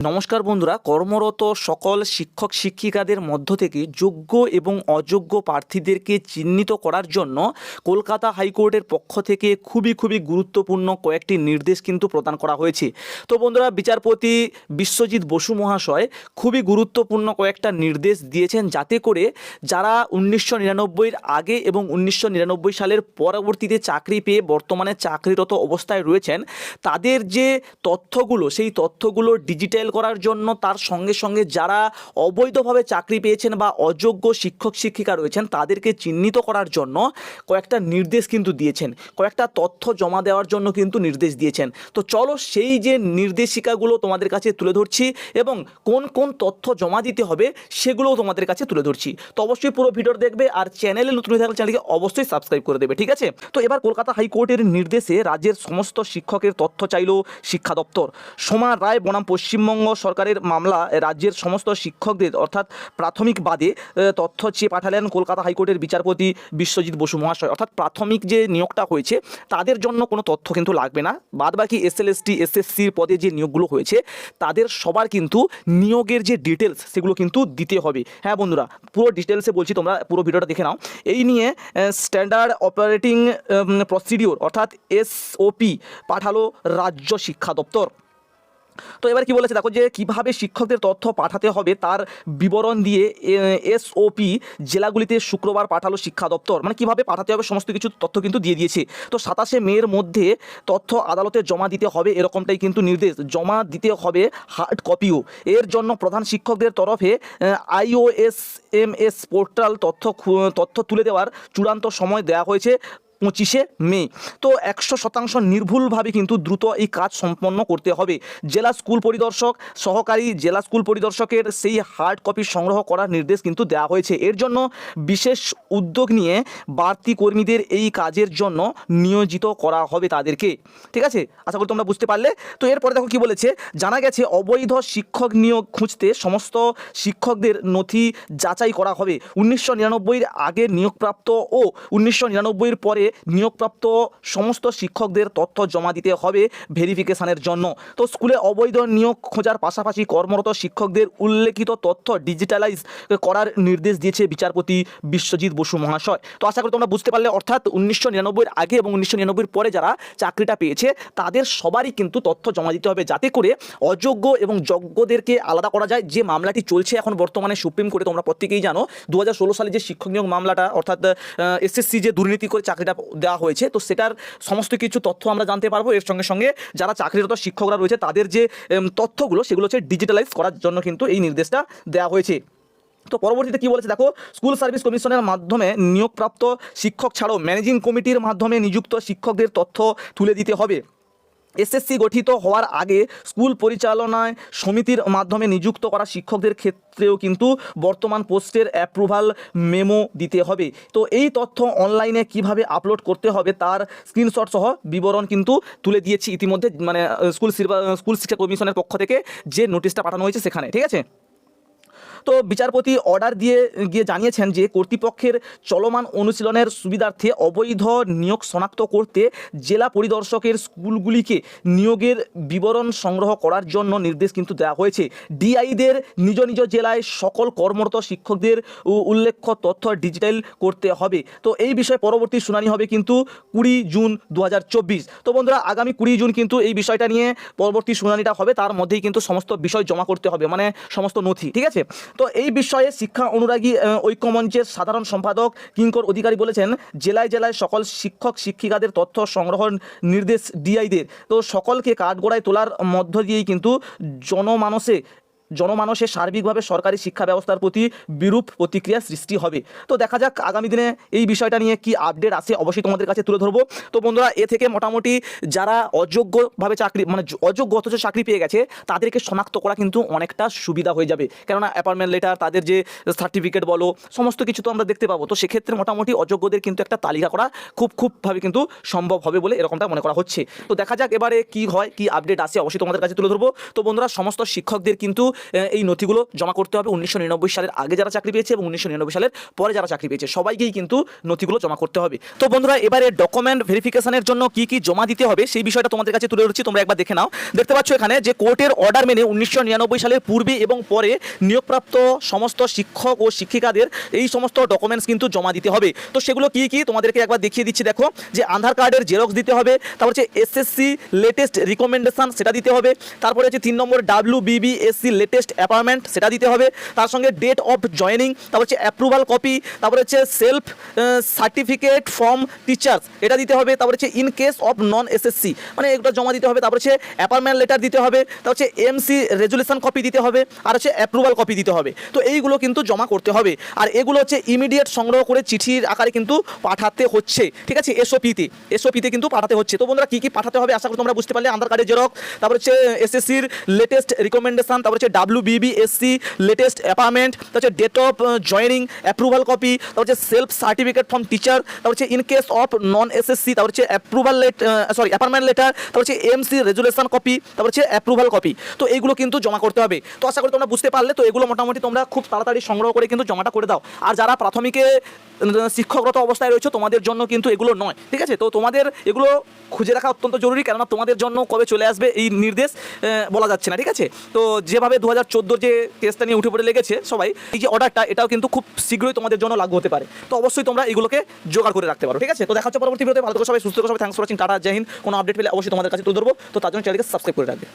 নমস্কার বন্ধুরা, কর্মরত সকল শিক্ষক শিক্ষিকাদের মধ্য থেকে যোগ্য এবং অযোগ্য প্রার্থীদেরকে চিহ্নিত করার জন্য কলকাতা হাইকোর্টের পক্ষ থেকে খুবই খুবই গুরুত্বপূর্ণ কয়েকটি নির্দেশ কিন্তু প্রদান করা হয়েছে। তো বন্ধুরা, বিচারপতি বিশ্বজিৎ বসু মহাশয় খুবই গুরুত্বপূর্ণ কয়েকটা নির্দেশ দিয়েছেন যাতে করে যারা উনিশশো নিরানব্বইয়ের আগে এবং উনিশশো নিরানব্বই সালের পরবর্তীতে চাকরি পেয়ে বর্তমানে চাকরিরত অবস্থায় রয়েছেন, তাদের যে তথ্যগুলো, সেই তথ্যগুলো ডিজিটাল করার জন্য তার সঙ্গে সঙ্গে যারা অবৈধভাবে চাকরি পেয়েছেন বা অযোগ্য শিক্ষক, শিক্ষিকা রয়েছেন, তাদেরকে চিহ্নিত করার জন্য কয়েকটা নির্দেশ কিন্তু দিয়েছেন। কয়েকটা তথ্য জমা দেওয়ার জন্য কিন্তু নির্দেশ দিয়েছেন। তো চলো সেই যে নির্দেশিকাগুলো তোমাদের কাছে তুলে ধরছি এবং কোন কোন তথ্য জমা দিতে হবে সেগুলোও তোমাদের কাছে তুলে ধরছি। তো অবশ্যই পুরো ভিডিও দেখবে আর চ্যানেলে নতুন থাকলে চ্যানেলকে অবশ্যই সাবস্ক্রাইব করে দেবে, ঠিক আছে? তো এবার কলকাতা হাইকোর্টের নির্দেশে রাজ্যের সমস্ত শিক্ষকের তথ্য চাইল শিক্ষা দপ্তর। সোমা রায় বনাম পশ্চিমবঙ্গ সরকারের মামলা রাজ্যের সমস্ত শিক্ষকদের, অর্থাৎ প্রাথমিক বাদে তথ্য চেয়ে পাঠালেন কলকাতা হাইকোর্টের বিচারপতি বিশ্বজিৎ বসু মহাশয়। অর্থাৎ প্রাথমিক যে নিয়োগটা হয়েছে, তাদের জন্য কোনো তথ্য কিন্তু লাগবে না। বাদ বাকি এস এল এস এসএসসির পদে যে নিয়োগগুলো হয়েছে, তাদের সবার কিন্তু নিয়োগের যে ডিটেলস সেগুলো কিন্তু দিতে হবে। হ্যাঁ বন্ধুরা, পুরো ডিটেলসে বলছি তোমরা, পুরো ভিডিওটা দেখে নাও। এই নিয়ে স্ট্যান্ডার্ড অপারেটিং প্রসিডিওর অর্থাৎ এসওপি পাঠালো রাজ্য শিক্ষা দপ্তর। তো এবার কি বলেছে? দেখো যে কীভাবে শিক্ষকদের তথ্য পাঠাতে হবে তার বিবরণ দিয়ে এসওপি জেলাগুলিতে শুক্রবার পাঠালো শিক্ষা দপ্তর। মানে কীভাবে পাঠাতে হবে সমস্ত কিছু তথ্য কিন্তু দিয়ে দিয়েছে। তো সাতাশে মের মধ্যে তথ্য আদালতে জমা দিতে হবে এরকমটাই কিন্তু নির্দেশ। জমা দিতে হবে হার্ড কপিও। এর জন্য প্রধান শিক্ষকদের তরফে আইওএস এম এস পোর্টাল তথ্য তথ্য তুলে দেওয়ার চূড়ান্ত সময় দেওয়া হয়েছে। পঁচিশে মে। তো একশো শতাংশ নির্ভুলভাবে কিন্তু দ্রুত এই কাজ সম্পন্ন করতে হবে। জেলা স্কুল পরিদর্শক, সহকারী জেলা স্কুল পরিদর্শকের সেই হার্ড কপি সংগ্রহ করার নির্দেশ কিন্তু দেওয়া হয়েছে। এর জন্য বিশেষ উদ্যোগ নিয়ে বাড়তি কর্মীদের এই কাজের জন্য নিয়োজিত করা হবে তাদেরকে। ঠিক আছে? আশা করি তোমরা বুঝতে পারলে। তো এরপরে দেখো কি বলেছে। জানা গেছে, অবৈধ শিক্ষক নিয়োগ খুঁজতে সমস্ত শিক্ষকদের নথি যাচাই করা হবে। উনিশশো নিরানব্বইয়ের আগে নিয়োগপ্রাপ্ত ও উনিশশো নিরানব্বইয়ের পরে নিয়োগপ্রাপ্ত সমস্ত শিক্ষকদের তথ্য জমা দিতে হবে ভেরিফিকেশনের জন্য। তো স্কুলে অবৈধ নিয়োগ খোঁজার পাশাপাশি কর্মরত শিক্ষকদের উল্লেখিত তথ্য ডিজিটালাইজ করার নির্দেশ দিয়েছে বিচারপতি বিশ্বজিৎ বসু মহাশয়। তো আশা করি তোমরা বুঝতে পারলে, অর্থাৎ উনিশশো আগে এবং উনিশশো পরে যারা চাকরিটা পেয়েছে, তাদের সবারই কিন্তু তথ্য জমা দিতে হবে যাতে করে অযোগ্য এবং যোগ্যদেরকে আলাদা করা যায়। যে মামলাটি চলছে এখন বর্তমানে সুপ্রিম কোর্টে, তোমরা প্রত্যেকেই জানো দু হাজার ষোলো সালে যে শিক্ষক নিয়োগ মামলাটা, অর্থাৎ এসএসসি যে দুর্নীতি করে চাকরিটা দেওয়া হয়েছে। তো সেটার সমস্ত কিছু তথ্য আমরা জানতে পারব। এর সঙ্গে সঙ্গে যারা চাকরিরত শিক্ষকরা রয়েছে, তাদের যে তথ্যগুলো, সেগুলো হচ্ছে ডিজিটালাইজ করার জন্য কিন্তু এই নির্দেশটা দেওয়া হয়েছে। তো পরবর্তীতে কি বলেছে? দেখো স্কুল সার্ভিস কমিশনের মাধ্যমে নিয়োগপ্রাপ্ত শিক্ষক ছাড়াও ম্যানেজিং কমিটির মাধ্যমে নিযুক্ত শিক্ষকদের তথ্য তুলে দিতে হবে। এসএসসি গঠিত হওয়ার আগে স্কুল পরিচালনায় সমিতির মাধ্যমে নিযুক্ত করা শিক্ষকদের ক্ষেত্রেও কিন্তু বর্তমান পোস্টের অ্যাপ্রুভাল মেমো দিতে হবে। তো এই তথ্য অনলাইনে কীভাবে আপলোড করতে হবে তার স্ক্রিনশট সহ বিবরণ কিন্তু তুলে দিয়েছি ইতিমধ্যে। মানে স্কুল স্কুল শিক্ষা কমিশনের পক্ষ থেকে যে নোটিশটা পাঠানো হয়েছে সেখানে, ঠিক আছে? তো বিচারপতি অর্ডার দিয়ে, গিয়ে জানিয়েছেন যে কর্তৃপক্ষের চলমান অনুশীলনের সুবিধার্থে অবৈধ নিয়োগ শনাক্ত করতে জেলা পরিদর্শকের স্কুলগুলিকে নিয়োগের বিবরণ সংগ্রহ করার জন্য নির্দেশ কিন্তু দেওয়া হয়েছে। ডিআইদের নিজ নিজ জেলায় সকল কর্মরত শিক্ষকদের উল্লেখ্য তথ্য ডিজিটাল করতে হবে। তো এই বিষয়ে পরবর্তী শুনানি হবে কিন্তু কুড়ি জুন দু হাজার চব্বিশ। তো বন্ধুরা, আগামী কুড়ি জুন কিন্তু এই বিষয়টা নিয়ে পরবর্তী শুনানিটা হবে। তার মধ্যেই কিন্তু সমস্ত বিষয় জমা করতে হবে মানে সমস্ত নথি, ঠিক আছে? তো এই বিষয়ে শিক্ষা অনুরাগী ঐক্যমঞ্চের সাধারণ সম্পাদক কিঙ্কর অধিকারী বলেছেন, জেলায় জেলায় সকল শিক্ষক শিক্ষিকাদের তথ্য সংগ্রহ নির্দেশ ডিআইদের তো সকলকে কাঠগোড়ায় তোলার মধ্য দিয়েই কিন্তু জনমানসে জনমানসে সার্বিকভাবে সরকারি শিক্ষা ব্যবস্থার প্রতি বিরূপ প্রতিক্রিয়া সৃষ্টি হবে। তো দেখা যাক আগামী দিনে এই বিষয়টা নিয়ে কি আপডেট আসে অবশ্যই তোমাদের কাছে তুলে ধরবো। তো বন্ধুরা, এ থেকে মোটামুটি যারা অযোগ্যভাবে চাকরি মানে অযোগ্য অথচ চাকরি পেয়ে গেছে, তাদেরকে শনাক্ত করা কিন্তু অনেকটা সুবিধা হয়ে যাবে। কেননা অ্যাপয়েন্টমেন্ট লেটার তাদের যে সার্টিফিকেট বলো, সমস্ত কিছু তো আমরা দেখতে পাবো। তো সেক্ষেত্রে মোটামুটি অযোগ্যদের কিন্তু একটা তালিকা করা খুব খুবভাবে কিন্তু সম্ভব হবে বলে এরকমটা মনে করা হচ্ছে। তো দেখা যাক এবারে কি হয়, কি আপডেট আসে অবশ্যই তোমাদের কাছে তুলে ধরবো। তো বন্ধুরা, সমস্ত শিক্ষকদের কিন্তু এই নথিগুলো জমা করতে হবে। উনিশশো নিরানব্বই সালের আগে যারা চাকরি পেয়েছে এবং উনিশশো নিরানব্বই সালের পরে যারা চাকরি পেয়েছে, সবাইকেই কিন্তু নথিগুলো জমা করতে হবে। তো বন্ধুরা, এবারে ডকুমেন্ট ভেরিফিকেশনের জন্য কি কি জমা দিতে হবে সেই বিষয়টা তোমাদের কাছে তুলে ধরছি, তোমরা একবার দেখে নাও। দেখতে পাচ্ছ এখানে যে কোর্টের অর্ডার মেনে উনিশশো নিরানব্বই সালের পূর্বে এবং পরে নিয়োগপ্রাপ্ত সমস্ত শিক্ষক ও শিক্ষিকাদের এই সমস্ত ডকুমেন্টস কিন্তু জমা দিতে হবে। তো সেগুলো কি কি? তোমাদেরকে একবার দেখিয়ে দিচ্ছি, দেখো। যে আধার কার্ডের জেরক্স দিতে হবে, তারপর হচ্ছে এসএসসি লেটেস্ট রিকমেন্ডেশন সেটা দিতে হবে। তারপরে হচ্ছে তিন নম্বর ডাব্লিউ বিবিএসসি লেটেস্ট অ্যাপয়েন্টমেন্ট সেটা দিতে হবে। তার সঙ্গে ডেট অফ জয়েনিং তারপর হচ্ছে অ্যাপ্রুভাল কপি তারপর হচ্ছে সেলফ সার্টিফিকেট ফ্রম টিচার্স এটা দিতে হবে। তারপর হচ্ছে in case of non SSC মানে এগুলো জমা দিতে হবে। তারপর হচ্ছে অ্যাপয়েন্টমেন্ট লেটার দিতে হবে। তারপর হচ্ছে এমসি রেজুলেশন কপি দিতে হবে। আর হচ্ছে অ্যাপ্রুভাল কপি দিতে হবে। তো এইগুলো কিন্তু জমা করতে হবে। আর এগুলো হচ্ছে ইমিডিয়েট সংগ্রহ করে চিঠির আকারে কিন্তু পাঠাতে হচ্ছে। ঠিক আছে? এসওপিতে এসওপিতে কিন্তু পাঠাতে হচ্ছে। তো বন্ধুরা, কী কী পাঠাতে হবে? আশা করি তোমরা বুঝতে পারলে। আধার কার্ডের জেরক্স, তারপর হচ্ছে এসএসসির লেটেস্ট রিকমেন্ডেশন তারপর হচ্ছে ডাব্লিউ বিবিএসসি লেটেস্ট অ্যাপার্টমেন্ট তারপর date of joining approval copy তারপর হচ্ছে সেলফ সার্টিফিকেট ফ্রম টিচার তারপর হচ্ছে in case of non SSC তারপর হচ্ছে approval let sorry apartment letter তারপর হচ্ছে এমসি রেজুলেশন কপি তারপর হচ্ছে অ্যাপ্রুভাল কপি তো এইগুলো কিন্তু জমা করতে হবে। তো আশা করি তোমরা বুঝতে পারলে, তো এগুলো মোটামুটি তোমরা খুব তাড়াতাড়ি সংগ্রহ করে কিন্তু জমাটা করে দাও। আর যারা প্রাথমিকে শিক্ষকরত অবস্থায় রয়েছে, তোমাদের জন্য কিন্তু এগুলো নয়, ঠিক আছে? তো তোমাদের এগুলো খুঁজে রাখা অত্যন্ত জরুরি, কেননা তোমাদের জন্য কবে চলে আসবে এই নির্দেশ বলা যাচ্ছে না, ঠিক আছে? তো যেভাবে দু হাজার যে কেসটা নিয়ে উঠে পড়ে লেগেছে সবাই, এই যে অর্ডারটা এটাও কিন্তু খুব শীঘ্রই তোমাদের জন্য লাগু হতে পারে। তো অবশ্যই তোমরা এগুলোকে জোগাড় করে রাখতে পারো, ঠিক আছে? তো দেখা হচ্ছে পরবর্তী ভিডিওতে ভালো করে সবাই, সুস্থ সবাই thanks for watching tata, Jai Hind. কোনো আপডেট পেলে অবশ্যই তোমাদের কাছে তুলে ধরবো। তো তার জন্য চ্যানেলকে সাবস্ক্রাইব করে রাখবে।